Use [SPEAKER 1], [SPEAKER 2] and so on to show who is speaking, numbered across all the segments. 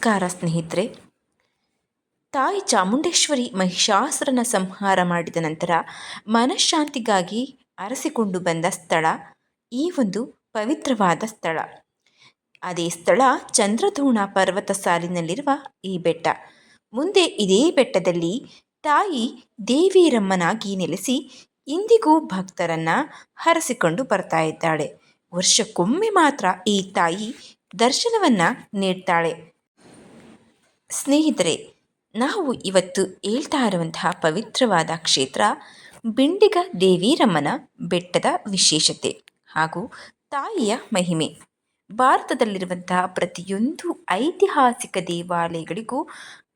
[SPEAKER 1] ನಮಸ್ಕಾರ ಸ್ನೇಹಿತರೆ. ತಾಯಿ ಚಾಮುಂಡೇಶ್ವರಿ ಮಹಿಷಾಸುರನ ಸಂಹಾರ ಮಾಡಿದ ನಂತರ ಮನಃಶಾಂತಿಗಾಗಿ ಅರಸಿಕೊಂಡು ಬಂದ ಸ್ಥಳ ಈ ಒಂದು ಪವಿತ್ರವಾದ ಸ್ಥಳ. ಅದೇ ಸ್ಥಳ ಚಂದ್ರಧೋಣ ಪರ್ವತ ಸಾಲಿನಲ್ಲಿರುವ ಈ ಬೆಟ್ಟ. ಮುಂದೆ ಇದೇ ಬೆಟ್ಟದಲ್ಲಿ ತಾಯಿ ದೇವಿರಮ್ಮನಾಗಿ ನೆಲೆಸಿ ಇಂದಿಗೂ ಭಕ್ತರನ್ನ ಹರಸಿಕೊಂಡು ಬರ್ತಾ ಇದ್ದಾಳೆ. ವರ್ಷಕ್ಕೊಮ್ಮೆ ಮಾತ್ರ ಈ ತಾಯಿ ದರ್ಶನವನ್ನ ನೀಡ್ತಾಳೆ. ಸ್ನೇಹಿತರೆ, ನಾವು ಇವತ್ತು ಹೇಳ್ತಾ ಇರುವಂತಹ ಪವಿತ್ರವಾದ ಕ್ಷೇತ್ರ ಬಿಂಡಿಗ ದೇವಿರಮ್ಮನ ಬೆಟ್ಟದ ವಿಶೇಷತೆ ಹಾಗೂ ತಾಯಿಯ ಮಹಿಮೆ. ಭಾರತದಲ್ಲಿರುವಂತಹ ಪ್ರತಿಯೊಂದು ಐತಿಹಾಸಿಕ ದೇವಾಲಯಗಳಿಗೂ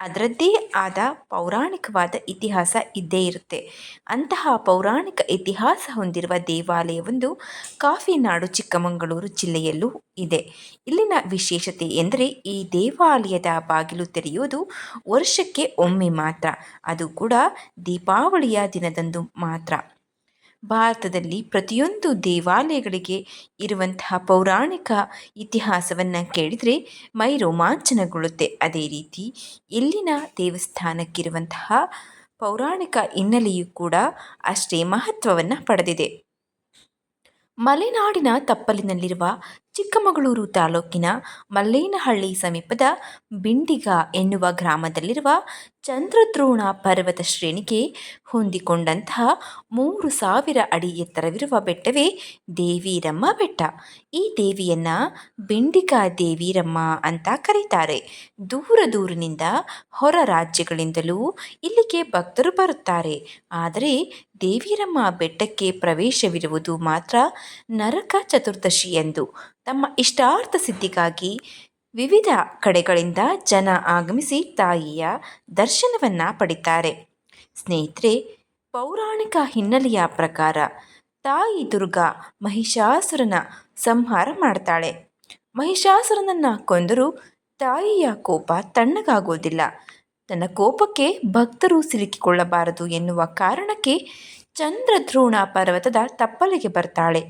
[SPEAKER 1] ಅದರದ್ದೇ ಆದ ಪೌರಾಣಿಕವಾದ ಇತಿಹಾಸ ಇದ್ದೇ ಇರುತ್ತೆ. ಅಂತಹ ಪೌರಾಣಿಕ ಇತಿಹಾಸ ಹೊಂದಿರುವ ದೇವಾಲಯವೊಂದು ಕಾಫಿ ನಾಡು ಚಿಕ್ಕಮಗಳೂರು ಜಿಲ್ಲೆಯಲ್ಲೂ ಇದೆ. ಇಲ್ಲಿನ ವಿಶೇಷತೆ ಎಂದರೆ ಈ ದೇವಾಲಯದ ಬಾಗಿಲು ತೆರೆಯುವುದು ವರ್ಷಕ್ಕೆ ಒಮ್ಮೆ ಮಾತ್ರ. ಅದು ಕೂಡ ದೀಪಾವಳಿಯ ದಿನದಂದು ಮಾತ್ರ. ಭಾರತದಲ್ಲಿ ಪ್ರತಿಯೊಂದು ದೇವಾಲಯಗಳಿಗೆ ಇರುವಂತಹ ಪೌರಾಣಿಕ ಇತಿಹಾಸವನ್ನು ಕೇಳಿದರೆ ಮೈ ರೋಮಾಂಚನಗೊಳ್ಳುತ್ತೆ. ಅದೇ ರೀತಿ ಇಲ್ಲಿನ ದೇವಸ್ಥಾನಕ್ಕಿರುವಂತಹ ಪೌರಾಣಿಕ ಹಿನ್ನೆಲೆಯೂ ಕೂಡ ಅಷ್ಟೇ ಮಹತ್ವವನ್ನು ಪಡೆದಿದೆ. ಮಲೆನಾಡಿನ ತಪ್ಪಲಿನಲ್ಲಿರುವ ಚಿಕ್ಕಮಗಳೂರು ತಾಲೂಕಿನ ಮಲ್ಲೇನಹಳ್ಳಿ ಸಮೀಪದ ಬಿಂಡಿಗ ಎನ್ನುವ ಗ್ರಾಮದಲ್ಲಿರುವ ಚಂದ್ರದ್ರೋಣ ಪರ್ವತ ಶ್ರೇಣಿಗೆ ಹೊಂದಿಕೊಂಡಂತಹ ಮೂರು ಸಾವಿರ ಅಡಿ ಎತ್ತರವಿರುವ ಬೆಟ್ಟವೇ ದೇವಿರಮ್ಮ ಬೆಟ್ಟ. ಈ ದೇವಿಯನ್ನ ಬಿಂಡಿಗ ದೇವಿರಮ್ಮ ಅಂತ ಕರೀತಾರೆ. ದೂರ ದೂರಿನಿಂದ ಹೊರ ರಾಜ್ಯಗಳಿಂದಲೂ ಇಲ್ಲಿಗೆ ಭಕ್ತರು ಬರುತ್ತಾರೆ. ಆದರೆ ದೇವಿರಮ್ಮ ಬೆಟ್ಟಕ್ಕೆ ಪ್ರವೇಶವಿರುವುದು ಮಾತ್ರ ನರಕ ಚತುರ್ದಶಿ ಎಂದು ತಮ್ಮ ಇಷ್ಟಾರ್ಥ ಸಿದ್ಧಿಗಾಗಿ ವಿವಿಧ ಕಡೆಗಳಿಂದ ಜನ ಆಗಮಿಸಿ ತಾಯಿಯ ದರ್ಶನವನ್ನು ಪಡಿತಾರೆ. ಸ್ನೇಹಿತರೆ, ಪೌರಾಣಿಕ ಹಿನ್ನೆಲೆಯ ಪ್ರಕಾರ ತಾಯಿ ದುರ್ಗಾ ಮಹಿಷಾಸುರನ ಸಂಹಾರ ಮಾಡ್ತಾಳೆ. ಮಹಿಷಾಸುರನನ್ನು ಕೊಂದರೂ ತಾಯಿಯ ಕೋಪ ತಣ್ಣಗಾಗೋದಿಲ್ಲ ತನ್ನ ಕೋಪಕ್ಕೆ ಭಕ್ತರು ಸಿಲುಕಿಕೊಳ್ಳಬಾರದು ಎನ್ನುವ ಕಾರಣಕ್ಕೆ ಚಂದ್ರದ್ರೋಣ ಪರ್ವತದ ತಪ್ಪಲಿಗೆ ಬರ್ತಾಳೆ.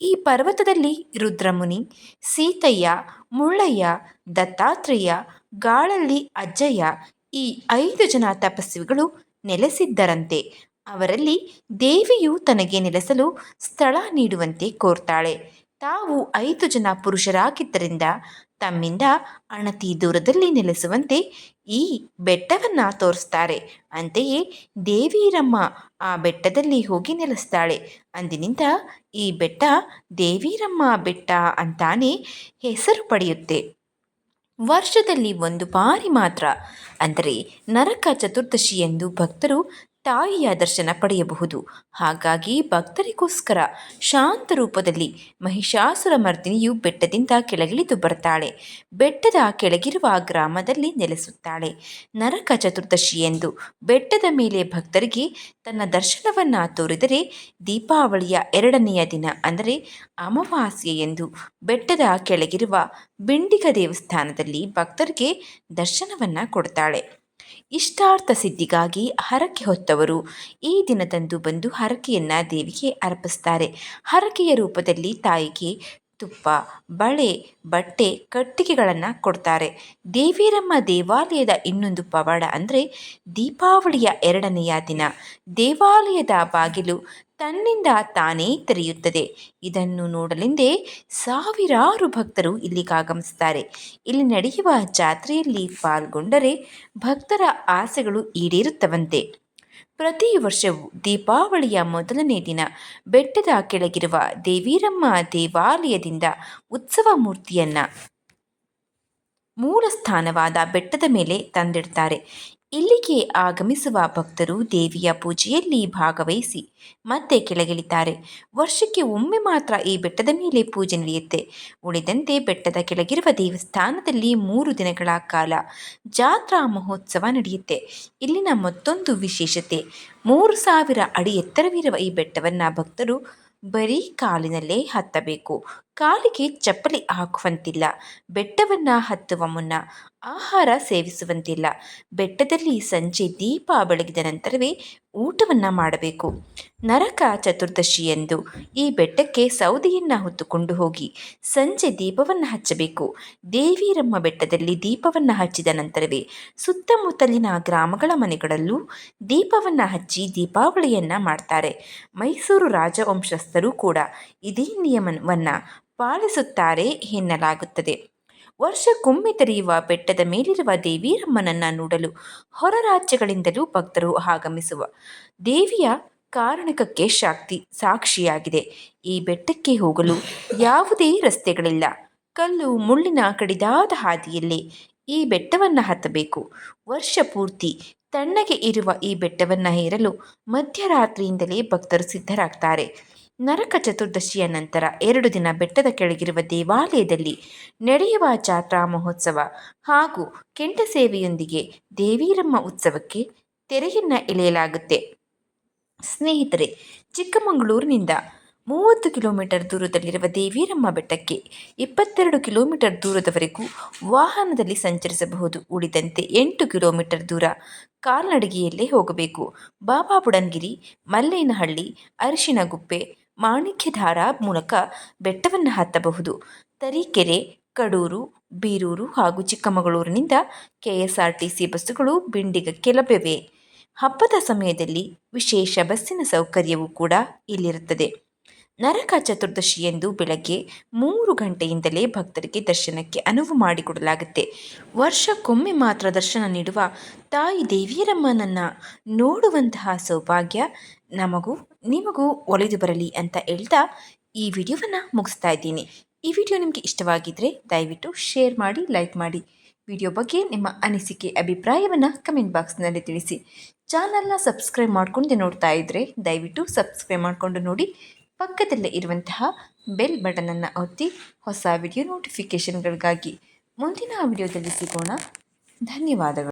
[SPEAKER 1] ಈ ಪರ್ವತದಲ್ಲಿ ರುದ್ರಮುನಿ, ಸೀತಯ್ಯ, ಮುಳ್ಳಯ್ಯ, ದತ್ತಾತ್ರೇಯ, ಗಾಳಲ್ಲಿ ಅಜ್ಜಯ್ಯ ಈ ಐದು ಜನ ತಪಸ್ವಿಗಳು ನೆಲೆಸಿದ್ದರಂತೆ. ಅವರಲ್ಲಿ ದೇವಿಯು ತನಗೆ ನೆಲೆಸಲು ಸ್ಥಳ ನೀಡುವಂತೆ ಕೋರ್ತಾಳೆ. ತಾವು ಐದು ಜನ ಪುರುಷರಾಗಿದ್ದರಿಂದ ತಮ್ಮಿಂದ ಅಣತಿ ದೂರದಲ್ಲಿ ನೆಲೆಸುವಂತೆ ಈ ಬೆಟ್ಟವನ್ನು ತೋರಿಸ್ತಾರೆ. ಅಂತೆಯೇ ದೇವಿರಮ್ಮ ಆ ಬೆಟ್ಟದಲ್ಲಿ ಹೋಗಿ ನೆಲೆಸ್ತಾಳೆ. ಅಂದಿನಿಂದ ಈ ಬೆಟ್ಟ ದೇವಿರಮ್ಮ ಬೆಟ್ಟ ಅಂತಾನೆ ಹೆಸರು ಪಡೆಯುತ್ತೆ. ವರ್ಷದಲ್ಲಿ ಒಂದು ಬಾರಿ ಮಾತ್ರ. ಅಂದರೆ ನರಕ ಚತುರ್ದಶಿ ಎಂದು ಭಕ್ತರು ತಾಯಿಯ ದರ್ಶನ ಪಡೆಯಬಹುದು. ಹಾಗಾಗಿ ಭಕ್ತರಿಗೋಸ್ಕರ ಶಾಂತ ರೂಪದಲ್ಲಿ ಮಹಿಷಾಸುರ ಮರ್ದಿನಿಯು ಬೆಟ್ಟದಿಂದ ಕೆಳಗಿಳಿದು ಬರ್ತಾಳೆ. ಬೆಟ್ಟದ ಕೆಳಗಿರುವ ಗ್ರಾಮದಲ್ಲಿ ನೆಲೆಸುತ್ತಾಳೆ. ನರಕ ಚತುರ್ದಶಿ ಎಂದು ಬೆಟ್ಟದ ಮೇಲೆ ಭಕ್ತರಿಗೆ ತನ್ನ ದರ್ಶನವನ್ನು ತೋರಿದರೆ ದೀಪಾವಳಿಯ ಎರಡನೆಯ ದಿನ ಅಂದರೆ ಅಮಾವಾಸ್ಯೆ ಎಂದು ಬೆಟ್ಟದ ಕೆಳಗಿರುವ ಬಿಂಡಿಗ ದೇವಸ್ಥಾನದಲ್ಲಿ ಭಕ್ತರಿಗೆ ದರ್ಶನವನ್ನು ಕೊಡ್ತಾಳೆ. ಇಷ್ಟಾರ್ಥ ಸಿದ್ಧಿಗಾಗಿ ಹರಕೆ ಹೊತ್ತವರು ಈ ದಿನದಂದು ಬಂದು ಹರಕೆಯನ್ನು ದೇವಿಗೆ ಅರ್ಪಿಸ್ತಾರೆ. ಹರಕೆಯ ರೂಪದಲ್ಲಿ ತಾಯಿಗೆ ತುಪ್ಪ, ಬಳೆ, ಬಟ್ಟೆ, ಕಟ್ಟಿಗೆಗಳನ್ನು ಕೊಡ್ತಾರೆ. ದೇವಿರಮ್ಮ ದೇವಾಲಯದ ಇನ್ನೊಂದು ಪವಾಡ ಅಂದರೆ ದೀಪಾವಳಿಯ ಎರಡನೆಯ ದಿನ. ದೇವಾಲಯದ ಬಾಗಿಲು ತನ್ನಿಂದ ತಾನೇ ತೆರೆಯುತ್ತದೆ. ಇದನ್ನು ನೋಡಲೆಂದೇ ಸಾವಿರಾರು ಭಕ್ತರು ಇಲ್ಲಿಗೆ ಆಗಮಿಸುತ್ತಾರೆ. ಇಲ್ಲಿ ನಡೆಯುವ ಜಾತ್ರೆಯಲ್ಲಿ ಪಾಲ್ಗೊಂಡರೆ ಭಕ್ತರ ಆಸೆಗಳು ಈಡೇರುತ್ತವಂತೆ. ಪ್ರತಿ ವರ್ಷವೂ ದೀಪಾವಳಿಯ ಮೊದಲನೇ ದಿನ ಬೆಟ್ಟದ ಕೆಳಗಿರುವ ದೇವಿರಮ್ಮ ದೇವಾಲಯದಿಂದ ಉತ್ಸವ ಮೂರ್ತಿಯನ್ನು ಮೂಲ ಸ್ಥಾನವಾದ ಬೆಟ್ಟದ ಮೇಲೆ ತಂದಿಡ್ತಾರೆ. ಇಲ್ಲಿಗೆ ಆಗಮಿಸುವ ಭಕ್ತರು ದೇವಿಯ ಪೂಜೆಯಲ್ಲಿ ಭಾಗವಹಿಸಿ ಮತ್ತೆ ಕೆಳಗಿಳಿತಾರೆ. ವರ್ಷಕ್ಕೆ ಒಮ್ಮೆ ಮಾತ್ರ ಈ ಬೆಟ್ಟದ ಮೇಲೆ ಪೂಜೆ ನಡೆಯುತ್ತೆ. ಉಳಿದಂತೆ ಬೆಟ್ಟದ ಕೆಳಗಿರುವ ದೇವಸ್ಥಾನದಲ್ಲಿ ಮೂರು ದಿನಗಳ ಕಾಲ ಜಾತ್ರಾ ಮಹೋತ್ಸವ ನಡೆಯುತ್ತೆ. ಇಲ್ಲಿನ ಮತ್ತೊಂದು ವಿಶೇಷತೆ, ಮೂರು ಸಾವಿರ ಅಡಿ ಎತ್ತರವಿರುವ ಈ ಬೆಟ್ಟವನ್ನು ಭಕ್ತರು ಬರೀ ಕಾಲಿನಲ್ಲೇ ಹತ್ತಬೇಕು. ಕಾಲಿಗೆ ಚಪ್ಪಲಿ ಹಾಕುವಂತಿಲ್ಲ, ಬೆಟ್ಟವನ್ನು ಹತ್ತುವ ಮುನ್ನ ಆಹಾರ ಸೇವಿಸುವಂತಿಲ್ಲ. ಬೆಟ್ಟದಲ್ಲಿ ಸಂಜೆ ದೀಪ ಬೆಳಗಿದ ನಂತರವೇ ಊಟವನ್ನು ಮಾಡಬೇಕು. ನರಕ ಚತುರ್ದಶಿಯಂದು ಈ ಬೆಟ್ಟಕ್ಕೆ ಸೌದೆಯನ್ನು ಹೊತ್ತುಕೊಂಡು ಹೋಗಿ ಸಂಜೆ ದೀಪವನ್ನು ಹಚ್ಚಬೇಕು. ದೇವಿರಮ್ಮ ಬೆಟ್ಟದಲ್ಲಿ ದೀಪವನ್ನು ಹಚ್ಚಿದ ನಂತರವೇ ಸುತ್ತಮುತ್ತಲಿನ ಗ್ರಾಮಗಳ ಮನೆಗಳಲ್ಲೂ ದೀಪವನ್ನು ಹಚ್ಚಿ ದೀಪಾವಳಿಯನ್ನು ಮಾಡ್ತಾರೆ. ಮೈಸೂರು ರಾಜವಂಶಸ್ಥರು ಕೂಡ ಇದೇ ನಿಯಮವನ್ನು ಪಾಲಿಸುತ್ತಾರೆ ಎನ್ನಲಾಗುತ್ತದೆ. ವರ್ಷಕ್ಕೊಮ್ಮೆ ತೆರೆಯುವ ಬೆಟ್ಟದ ಮೇಲಿರುವ ದೇವಿರಮ್ಮನನ್ನು ನೋಡಲು ಹೊರ ರಾಜ್ಯಗಳಿಂದಲೂ ಭಕ್ತರು ಆಗಮಿಸುವ ದೇವಿಯ ಕಾರಣಕಕ್ಕೆ ಶಕ್ತಿ ಸಾಕ್ಷಿಯಾಗಿದೆ. ಈ ಬೆಟ್ಟಕ್ಕೆ ಹೋಗಲು ಯಾವುದೇ ರಸ್ತೆಗಳಿಲ್ಲ. ಕಲ್ಲು, ಮುಳ್ಳಿನ ಕಡಿದಾದ ಹಾದಿಯಲ್ಲೇ ಈ ಬೆಟ್ಟವನ್ನು ಹತ್ತಬೇಕು. ವರ್ಷ ಪೂರ್ತಿ ತಣ್ಣಗೆ ಇರುವ ಈ ಬೆಟ್ಟವನ್ನು ಏರಲು ಮಧ್ಯರಾತ್ರಿಯಿಂದಲೇ ಭಕ್ತರು ಸಿದ್ಧರಾಗ್ತಾರೆ. ನರಕ ಚತುರ್ದಶಿಯ ನಂತರ ಎರಡು ದಿನ ಬೆಟ್ಟದ ಕೆಳಗಿರುವ ದೇವಾಲಯದಲ್ಲಿ ನಡೆಯುವ ಜಾತ್ರಾ ಮಹೋತ್ಸವ ಹಾಗೂ ಕೆಂಟ ಸೇವೆಯೊಂದಿಗೆ ದೇವೀರಮ್ಮ ಉತ್ಸವಕ್ಕೆ ತೆರೆಯನ್ನು ಎಳೆಯಲಾಗುತ್ತೆ. ಸ್ನೇಹಿತರೆ, ಚಿಕ್ಕಮಗಳೂರಿನಿಂದ ಮೂವತ್ತು ಕಿಲೋಮೀಟರ್ ದೂರದಲ್ಲಿರುವ ದೇವೀರಮ್ಮ ಬೆಟ್ಟಕ್ಕೆ ಇಪ್ಪತ್ತೆರಡು ಕಿಲೋಮೀಟರ್ ದೂರದವರೆಗೂ ವಾಹನದಲ್ಲಿ ಸಂಚರಿಸಬಹುದು. ಉಳಿದಂತೆ ಎಂಟು ಕಿಲೋಮೀಟರ್ ದೂರ ಕಾಲ್ನಡಿಗೆಯಲ್ಲೇ ಹೋಗಬೇಕು. ಬಾಬಾ ಬುಡನ್ಗಿರಿ, ಮಲ್ಲೇನಹಳ್ಳಿ, ಅರಿಶಿನಗುಪ್ಪೆ ಮಾಣಿಕ್ಯಧಾರ ಮೂಲಕ ಬೆಟ್ಟವನ್ನು ಹತ್ತಬಹುದು. ತರೀಕೆರೆ, ಕಡೂರು, ಬೀರೂರು ಹಾಗೂ ಚಿಕ್ಕಮಗಳೂರಿನಿಂದ ಕೆಎಸ್ಆರ್ಟಿಸಿ ಬಸ್ಸುಗಳು ಬಿಂಡಿಗಕ್ಕೆ ಲಭ್ಯವಿವೆ ಹಬ್ಬದ ಸಮಯದಲ್ಲಿ ವಿಶೇಷ ಬಸ್ಸಿನ ಸೌಕರ್ಯವೂ ಕೂಡ ಇಲ್ಲಿರುತ್ತದೆ. ನರಕ ಚತುರ್ದಶಿಯಂದು ಬೆಳಗ್ಗೆ ಮೂರು ಗಂಟೆಯಿಂದಲೇ ಭಕ್ತರಿಗೆ ದರ್ಶನಕ್ಕೆ ಅನುವು ಮಾಡಿಕೊಡಲಾಗುತ್ತೆ. ವರ್ಷಕ್ಕೊಮ್ಮೆ ಮಾತ್ರ ದರ್ಶನ ನೀಡುವ ತಾಯಿ ದೇವಿಯರಮ್ಮನನ್ನು ನೋಡುವಂತಹ ಸೌಭಾಗ್ಯ ನಮಗೂ ನಿಮಗೂ ಒಲಿದು ಬರಲಿ ಅಂತ ಹೇಳ್ತಾ ಈ ವಿಡಿಯೋವನ್ನು ಮುಗಿಸ್ತಾ ಇದ್ದೀನಿ. ಈ ವಿಡಿಯೋ ನಿಮಗೆ ಇಷ್ಟವಾಗಿದ್ದರೆ ದಯವಿಟ್ಟು ಶೇರ್ ಮಾಡಿ, ಲೈಕ್ ಮಾಡಿ. ವಿಡಿಯೋ ಬಗ್ಗೆ ನಿಮ್ಮ ಅನಿಸಿಕೆ, ಅಭಿಪ್ರಾಯವನ್ನು ಕಮೆಂಟ್ ಬಾಕ್ಸ್ನಲ್ಲಿ ತಿಳಿಸಿ. ಚಾನಲ್ನ ಸಬ್ಸ್ಕ್ರೈಬ್ ಮಾಡ್ಕೊಂಡು ನೋಡ್ತಾ ಇದ್ದರೆ ದಯವಿಟ್ಟು ಸಬ್ಸ್ಕ್ರೈಬ್ ಮಾಡಿಕೊಂಡು ನೋಡಿ. ಪಕ್ಕದಲ್ಲೇ ಇರುವಂತಹ ಬೆಲ್ ಬಟನನ್ನು ಒತ್ತಿ ಹೊಸ ವಿಡಿಯೋ ನೋಟಿಫಿಕೇಷನ್ಗಳಿಗಾಗಿ ಮುಂದಿನ ವಿಡಿಯೋದಲ್ಲಿ ಸಿಗೋಣ. ಧನ್ಯವಾದಗಳು.